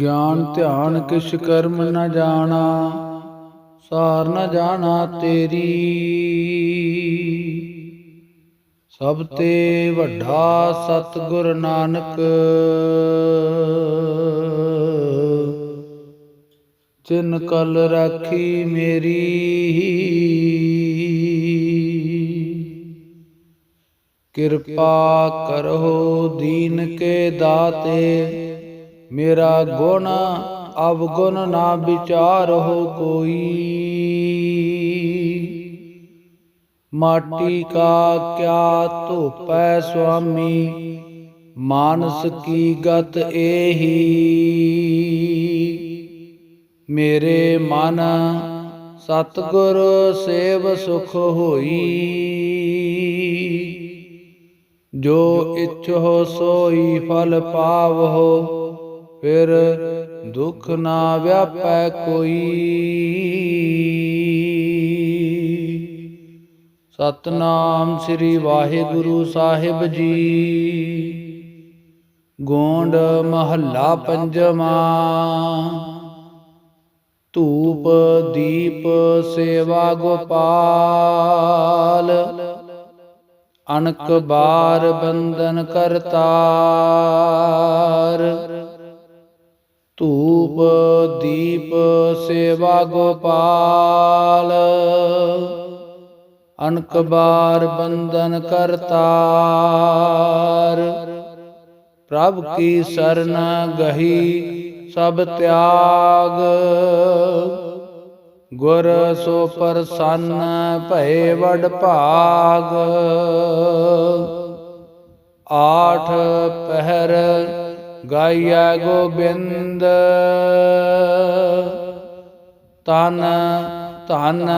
ਗਿਆਨ ਧਿਆਨ ਕਿਛ ਕਰਮ ਨ ਜਾਣਾ ਸਾਰ ਨ ਜਾਣਾ ਤੇਰੀ। ਸਭ ਤੇ ਵੱਡਾ ਸਤਿਗੁਰ ਨਾਨਕ। ਜਿਨ ਕਲ ਰਾਖੀ ਮੇਰੀ। ਕਿਰਪਾ ਕਰੋ ਦੀਨ ਕੇ ਦਾਤੇ। ਮੇਰਾ ਗੁਣ ਅਵਗੁਣ ਨਾ ਵਿਚਾਰੋ ਕੋਈ। ਮਾਟੀ ਕਾ ਕਿਆ ਧੋਪੈ ਸੁਆਮੀ, ਮਾਨਸ ਕੀ ਗਤ ਏਹੀ। ਮੇਰੇ ਮਨ ਸਤਗੁਰ ਸੇਵ ਸੁਖ ਹੋਈ। ਜੋ ਇਛੋ ਸੋਈ ਫਲ ਪਾਵੋ ਫਿਰ ਦੁਖ ਨਾ ਵਿਆਪੈ ਕੋਈ। ਸਤਨਾਮ ਸ੍ਰੀ ਵਾਹਿਗੁਰੂ ਸਾਹਿਬ ਜੀ। ਗੋਂਡ ਮਹੱਲਾ ਪੰਜਵਾ। ਧੂਪ ਦੀਪ ਸੇਵਾ ਗੋਪਾਲ। ਅਨਕ ਬਾਰ ਬੰਦਨ ਕਰਤਾਰ। ਧੂਪ ਦੀਪ ਸੇਵਾ ਗੋਪਾਲ। ਅਨਕ ਬਾਰ ਬੰਦਨ ਕਰਤਾਰ। ਪ੍ਰਭ ਕੀ ਸਰਨ ਗਹੀ ਸਭ ਤਿਆਗ। ਗੁਰ ਸੋ ਪ੍ਰਸੰਨ ਭਏ ਵਡ ਭਾਗ। ਆਠ ਪਹਿਰ ਗਾਇਆ ਗੋਬਿੰਦ। ਤਨ ਧਨ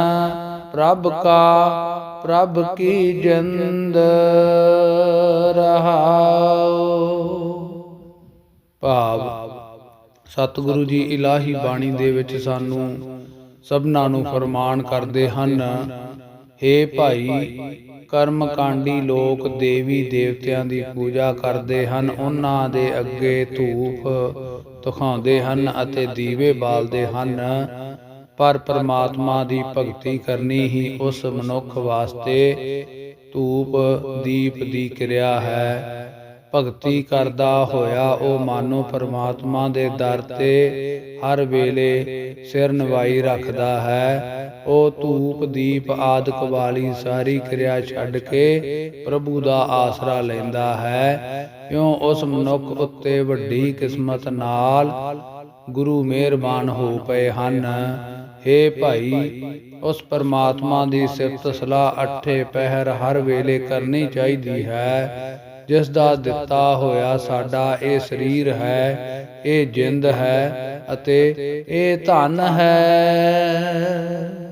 ਪ੍ਰਭ ਕਾ, ਪ੍ਰਭ ਕੀ ਜਿੰਦ ਰਹਾਉ ਭਾਵ, ਸਤਿਗੁਰੂ ਜੀ ਇਲਾਹੀ ਬਾਣੀ ਦੇ ਵਿੱਚ ਸਾਨੂੰ ਸਭਨਾਂ ਨੂੰ ਫਰਮਾਨ ਕਰਦੇ ਹਨ हे ਭਾਈ ਕਰਮ ਕਾਂਡੀ ਲੋਕ ਦੇਵੀ ਦੇਵਤਿਆਂ ਦੀ ਪੂਜਾ ਕਰਦੇ ਹਨ। ਉਹਨਾਂ ਦੇ ਅੱਗੇ ਧੂਪ ਦਿਖਾਉਂਦੇ ਹਨ ਅਤੇ ਦੀਵੇ ਬਾਲਦੇ ਹਨ। ਪਰ ਪਰਮਾਤਮਾ ਦੀ ਭਗਤੀ ਕਰਨੀ ਹੀ ਉਸ ਮਨੁੱਖ ਵਾਸਤੇ ਧੂਪ ਦੀਪ ਦੀ ਕਿਰਿਆ ਹੈ। ਭਗਤੀ ਕਰਦਾ ਹੋਇਆ ਉਹ ਮਾਨੋ ਪਰਮਾਤਮਾ ਦੇ ਦਰ ਤੇ ਹਰ ਵੇਲੇ ਸਿਰ ਨਵਾਈ ਰੱਖਦਾ ਹੈ। ਉਹ ਧੂਪ ਦੀਪ ਆਦਿਕ ਵਾਲੀ ਸਾਰੀ ਕਿਰਿਆ ਛੱਡ ਕੇ ਪ੍ਰਭੂ ਦਾ ਆਸਰਾ ਲੈਂਦਾ ਹੈ। ਕਿਉਂ? ਉਸ ਮਨੁੱਖ ਉੱਤੇ ਵੱਡੀ ਕਿਸਮਤ ਨਾਲ ਗੁਰੂ ਮਿਹਰਬਾਨ ਹੋ ਪਏ ਹਨ। हे ਭਾਈ ਉਸ ਪਰਮਾਤਮਾ ਦੀ ਸਿਫਤ ਸਲਾਹ ਅੱਠੇ ਪਹਿਰ ਹਰ ਵੇਲੇ ਕਰਨੀ ਚਾਹੀਦੀ ਹੈ। ਜਿਸ ਦਾ ਦਿੱਤਾ ਹੋਇਆ ਸਾਡਾ ਇਹ ਸਰੀਰ ਹੈ, ਇਹ ਜਿੰਦ ਹੈ ਅਤੇ ਇਹ ਧਨ ਹੈ।